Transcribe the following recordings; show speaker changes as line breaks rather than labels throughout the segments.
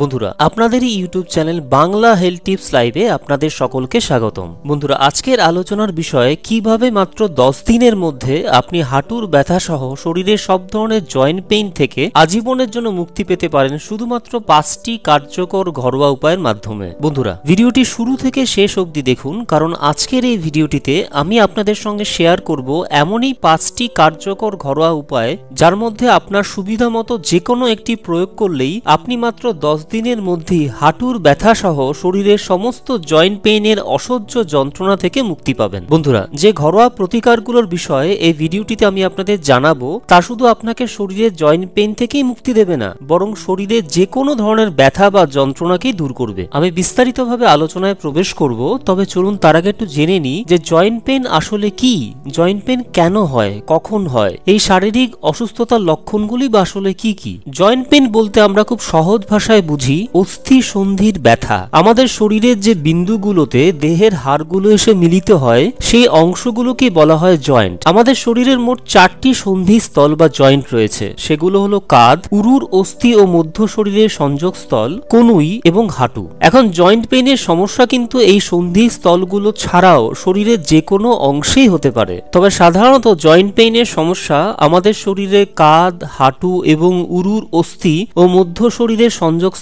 বন্ধুরা, আপনাদেরই YouTube channel Bangla health tips লাইভে আপনাদের সকলকে স্বাগতম। বন্ধুরা, আজকের আলোচনার বিষয়ে কীভাবে মাত্র দশ দিনের মধ্যে আপনি হাঁটুর ব্যথা সহ শরীরের সব ধরনের জয়েন্ট পেইন থেকে আজীবনের জন্য মুক্তি পেতে পারেন শুধুমাত্র পাঁচটি কার্যকর ঘরোয়া উপায়ের মাধ্যমে। বন্ধুরা, ভিডিওটি শুরু থেকে শেষ অবধি দেখুন, কারণ আজকের এই ভিডিওটিতে আমি আপনাদের সঙ্গে শেয়ার করব এমনই পাঁচটি কার্যকর ঘরোয়া উপায়, যার মধ্যে আপনার সুবিধা মতো যে কোনো একটি প্রয়োগ করলেই আপনি মাত্র দশ দিনের মধ্যেই হাঁটুর ব্যথা সহ শরীরের সমস্ত জয়েন্ট পেইনের অসহ্য যন্ত্রণা থেকে মুক্তি পাবেন। বন্ধুরা, যে ঘরোয়া প্রতিকারগুলোর বিষয়ে এই ভিডিওটিতে আমি আপনাদের জানাব, তা শুধু আপনাকে শরীরের জয়েন্ট পেইন থেকেই মুক্তি দেবে না, বরং শরীরে যে কোনো ধরনের ব্যথা বা যন্ত্রণাকেই দূর করবে। আমি বিস্তারিতভাবে আলোচনায় প্রবেশ করব, তবে চলুন তার আগে একটু জেনে নিই যে জয়েন্ট পেইন আসলে কি, জয়েন্ট পেইন কেন হয়, কখন হয়, এই শারীরিক অসুস্থতার লক্ষণগুলি বা আসলে কি কি? জয়েন্ট পেইন বলতে আমরা খুব সহজ ভাষায় বুঝি অস্থি সন্ধির ব্যথা। আমাদের শরীরের যে বিন্দুগুলোতে দেহের হাড়গুলো এসে মিলিত হয়, সেই অংশগুলোকে বলা হয় জয়েন্ট। আমাদের শরীরের মোট চারটি সন্ধি স্থল বা জয়েন্ট রয়েছে। সেগুলো হলো কাঁধ, উরুর অস্থি ও মধ্য শরীরের সংযোগস্থল কনুই এবং হাঁটু। এখন জয়েন্ট পেইনের সমস্যা কিন্তু এই সন্ধি স্থলগুলো ছাড়াও শরীরের যে কোনো অংশেই হতে পারে। তবে সাধারণত জয়েন্ট পেইনের সমস্যা আমাদের শরীরে কাঁধ, হাঁটু এবং উরুর অস্থি ও মধ্য শরীরের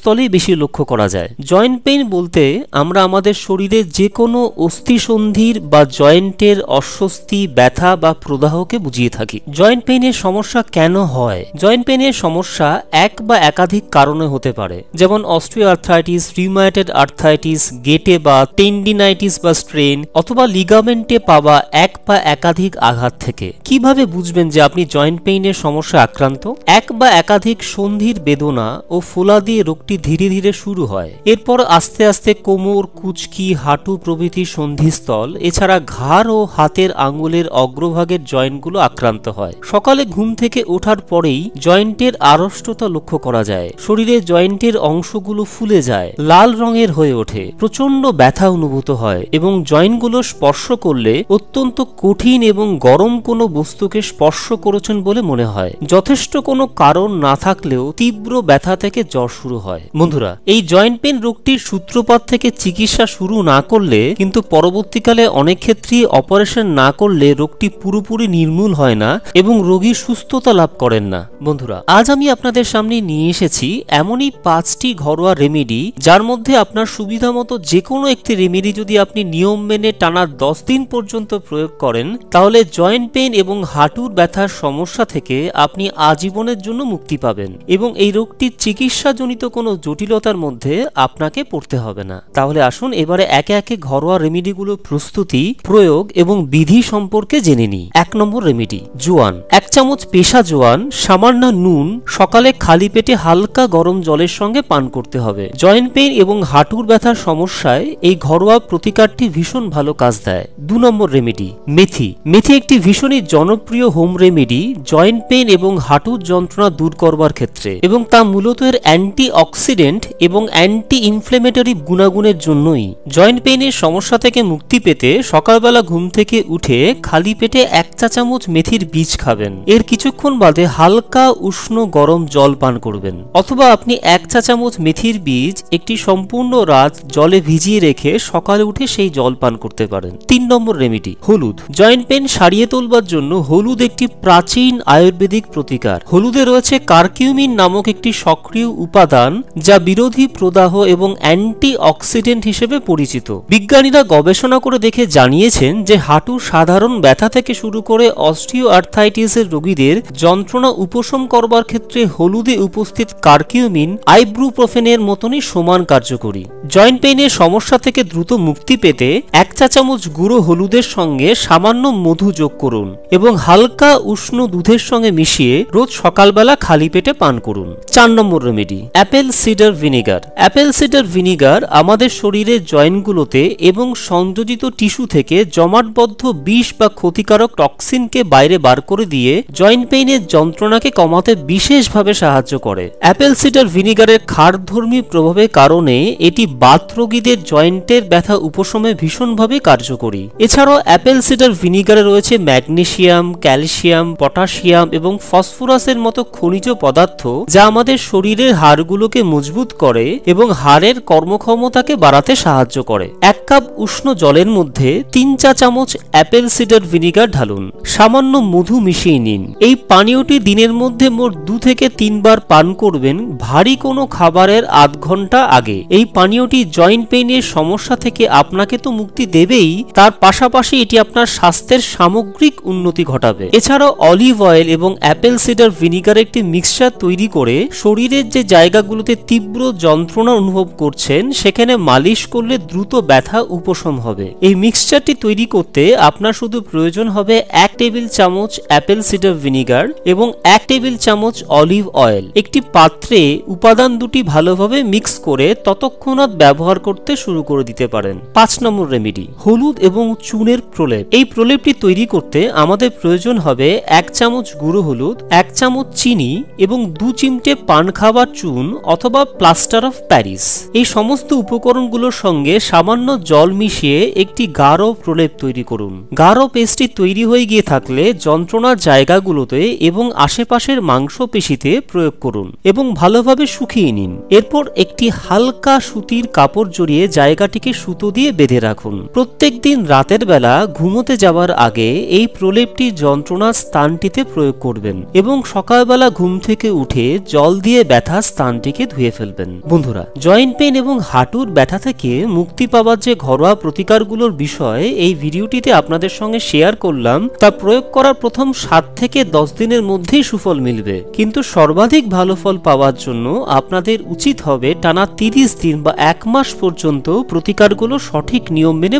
সংযোগস্থলেই বেশি লক্ষ্য করা যায়। জয়েন্ট পেইন বলতে আমরা আমাদের শরীরে যে কোনো অস্থিসন্ধির বা জয়েন্টের অস্বস্তি, ব্যথা বা প্রদাহকে বুঝিয়ে থাকি। জয়েন্ট পেইনের সমস্যা কেন হয়? জয়েন্ট পেইনের সমস্যা এক বা একাধিক কারণে হতে পারে। যেমন অস্ট্রিও আর্থ্রাইটিস রিউমাটেড আর্থ্রাইটিস গেটে বা টেন্ডিনাইটিস বা স্ট্রেন অথবা লিগামেন্টে পাওয়া এক বা একাধিক আঘাত থেকে। কীভাবে বুঝবেন যে আপনি জয়েন্ট পেইনের সমস্যা আক্রান্ত? এক বা একাধিক সন্ধির বেদনা ও ফোলা দিয়ে রোগটি ধীরে ধীরে শুরু হয়। এরপর আস্তে আস্তে কোমর, কুচকি, হাঁটু প্রভৃতি সন্ধিস্থল, এছাড়া ঘাড় ও হাতের আঙ্গুলের অগ্রভাগের জয়েন্টগুলো আক্রান্ত হয়। সকালে ঘুম থেকে ওঠার পরেই জয়েন্টের আড়ষ্টতা লক্ষ্য করা যায়। শরীরে জয়েন্টের অংশগুলো ফুলে যায়, লাল রঙের হয়ে ওঠে প্রচণ্ড ব্যথা অনুভূত হয় এবং জয়েন্টগুলো স্পর্শ করলে অত্যন্ত কঠিন এবং গরম কোনো বস্তুকে স্পর্শ করেছেন বলে মনে হয়। যথেষ্ট কোনো কারণ না থাকলেও তীব্র ব্যথা থেকে জ্বর শুরু হয়। বন্ধুরা, এই জয়েন্ট পেন রোগটির সূত্রপাত থেকে চিকিৎসা শুরু না করলে কিন্তু পরবর্তীকালে অনেক ক্ষেত্রেই অপারেশন না করলে রোগটি পুরোপুরি নির্মূল হয় না এবং রোগী সুস্থতা লাভ করেন না। বন্ধুরা, আজ আমি আপনাদের সামনে নিয়ে এসেছি এমনই পাঁচটি ঘরোয়া রেমেডি যার মধ্যে আপনার সুবিধা মতো যে কোনো একটি রেমেডি যদি আপনি নিয়ম মেনে টানা দশ দিন পর্যন্ত প্রয়োগ করেন, তাহলে জয়েন্ট পেন এবং হাঁটুর ব্যথার সমস্যা থেকে আপনি আজীবনের জন্য মুক্তি পাবেন এবং এই রোগটির চিকিৎসাজনিত কোনো জটিলতার মধ্যে আপনাকে পড়তে হবে না। তাহলে আসুন এবারে একে একে ঘরোয়া রেমেডিগুলো প্রস্তুতি, প্রয়োগ এবং বিধি সম্পর্কে জেনে নিই। এক নম্বর রেমেডি, জোয়ান। এক চামচ পেশা জোয়ান, সামান্য নুন, সকালে খালি পেটে হালকা গরম জলের সঙ্গে পান করতে হবে। জয়েন্ট পেইন এবং হাঁটুর ব্যথার সমস্যায় এই ঘরোয়া প্রতিকারটি ভীষণ ভালো কাজ দেয়। দু নম্বর রেমিডি, মেথি। মেথি একটি ভীষণই জনপ্রিয় হোম রেমিডি, জয়েন্ট পেইন এবং হাঁটুর যন্ত্রণা দূর করবার ক্ষেত্রে এবং তা মূলত এর অ্যান্টি অক্সিডেন্ট এবং অ্যান্টি ইনফ্লেমেটরি গুণাগুণের জন্যই। জয়েন্ট পেইনের সমস্যা থেকে মুক্তি পেতে সকালবেলা ঘুম থেকে উঠে খালি পেটে এক চা চামচ মেথির বীজ খাবেন। এর কিছুক্ষণ বাদে হালকা উষ্ণ গরম জল পান করবেন। অথবা আপনি এক চা চামচ মেথির বীজ একটি সম্পূর্ণ রাত জলে ভিজিয়ে রেখে সকালে উঠে সেই জল পান করতে পারেন। তিন নম্বর রেমেডি হলুদ। জয়েন্ট পেন সারিয়ে তোলবার জন্য হলুদ একটি প্রাচীন আয়ুর্বেদিক প্রতিকার। হলুদে রয়েছে কার্কিউমিন নামক একটি সক্রিয় উপাদান যা বিরোধী প্রদাহ এবং অ্যান্টি অক্সিডেন্ট হিসেবে পরিচিত। বিজ্ঞানীরা গবেষণা করে দেখে জানিয়েছেন যে হাঁটু সাধারণ ব্যথা থেকে শুরু করে অস্টিও আর্থাইটিসের রোগীদের যন্ত্রণা উপশম করবার ক্ষেত্রে হলুদে উপস্থিত কার্কিউমিন, আইব্রুপ্রোফেনের মতনই সমান কার্যকরী। জয়েন্ট পেইনের সমস্যা থেকে দ্রুত মুক্তি পেতে এক চা চামচ গুঁড়ো হলুদের সঙ্গে সামান্য মধু যোগ করুন এবং হালকা উষ্ণ দুধের সঙ্গে মিশিয়ে রোজ সকালবেলা খালি পেটে পান করুন। চার নম্বর remedy apple cider vinegar apple cider vinegar আমাদের শরীরের জয়েন্টগুলোতে এবং সংযোজিত টিস্যু থেকে জমাটবদ্ধ বিষ বা ক্ষতিকারক টক্সিনকে বাইরে বার করে দিয়ে জয়েন্ট পেইনের যন্ত্রণাকে কমাতে বিশেষভাবে সাহায্য করে। অ্যাপেল সিডার ভিনিগারের ক্ষারধর্মী প্রভাবের কারণে এটি বাত রোগীদের জয়েন্টের ব্যথা উপশমে ভীষণভাবে কার্যকরী। এছাড়াও অ্যাপেল সিডার ভিনিগারে রয়েছে ম্যাগনেশিয়াম, ক্যালসিয়াম, পটাশিয়াম এবং ফসফরাসের মতো খনিজ পদার্থ যা আমাদের শরীরের হাড়গুলোকে মজবুত করে এবং হাড়ের কর্মক্ষমতাকে বাড়াতে সাহায্য করে। এক কাপ উষ্ণ জলের মধ্যে তিন চা চামচ অ্যাপেল সিডার ভিনিগার ঢালুন। সামান্য মধু মিশিয়ে নিন। এই পানীয়টি দিনের মধ্যে মোট দু থেকে তিনবার পান করবেন ভারী কোনো খাবারের আধ ঘণ্টা আগে। এই পানীয়টি জয়েন্ট পেইনের সমস্যা থেকে আপনাকে তো মুক্তি দেবেই, তার পাশাপাশি এটি আপনার স্বাস্থ্যের সামগ্রিক উন্নতি ঘটাবে। এছাড়াও অলিভ অয়েল এবং অ্যাপেল সিডার ভিনিগার একটি মিক্সচার তৈরি করে শরীরের যে জায়গাগুলোতে তীব্র যন্ত্রণা অনুভব করছেন, সেখানে মালিশ করলে দ্রুত ব্যথা উপশম হবে। এই মিক্সচারটি তৈরি করতে আপনার শুধু প্রয়োজন হবে এক টেবিল চামচ অ্যাপেল সিডার ভিনিগার এবং এক টেবিল চামচ অলিভ অয়েল। একটি পাত্রে উপাদান দুটি ভালোভাবে মিক্স করে ততক্ষণাৎ ব্যবহার করতে শুরু করে দিতে পারেন। পাঁচ নম্বর রেমেডি। হলুদ এবং চুনের প্রলেপ। এই প্রলেপটি তৈরি করতে আমাদের প্রয়োজন হবে এক চামচ গুঁড়ো হলুদ, এক চামচ চিনি এবং দু চিমটে পান খাবার চুন অথবা প্লাস্টার অফ প্যারিস। এই সমস্ত উপকরণগুলোর সঙ্গে সামান্য জল মিশিয়ে একটি গাঢ় প্রলেপ তৈরি করুন। গাঢ় পেস্টটি তৈরি হয়ে গিয়ে থাকলে যন্ত্রণার জায়গাগুলোতে এবং আশেপাশের মাংসপেশিতে প্রয়োগ করুন এবং ভালোভাবে শুকিয়ে নিন। এরপর একটি হালকা সুতির কাপড় জড়িয়ে জায়গাটিকে সুতো দিয়ে বেঁধে রাখুন। প্রত্যেক দিন রাতের বেলা ঘুমোতে যাওয়ার আগে এই প্রলেপটি যন্ত্রণার স্থানটিতে প্রয়োগ করবেন এবং সকালবেলা ঘুম থেকে উঠে জল দিয়ে ব্যথা স্থানটিকে ধুয়ে ফেলবেন। বন্ধুরা, জয়েন্ট পেন এবং হাঁটুর ব্যথা থেকে মুক্তি পাওয়ার যে ঘরোয়া প্রতিকারগুলোর বিষয়ে এই ভিডিওটিতে আপনাদের সঙ্গে শেয়ার করলাম, তা প্রয়োগ করার প্রথম সাত থেকে দশ দিনের মধ্যেই সুফল মিলবে। কিন্তু সর্বাধিক ভালো ফল পাওয়ার জন্য আপনাদের উচিত হবে টানা তিরিশ দিন বা এক মাস পর্যন্ত প্রতিকারগুলো সঠিক নিয়ম মেনে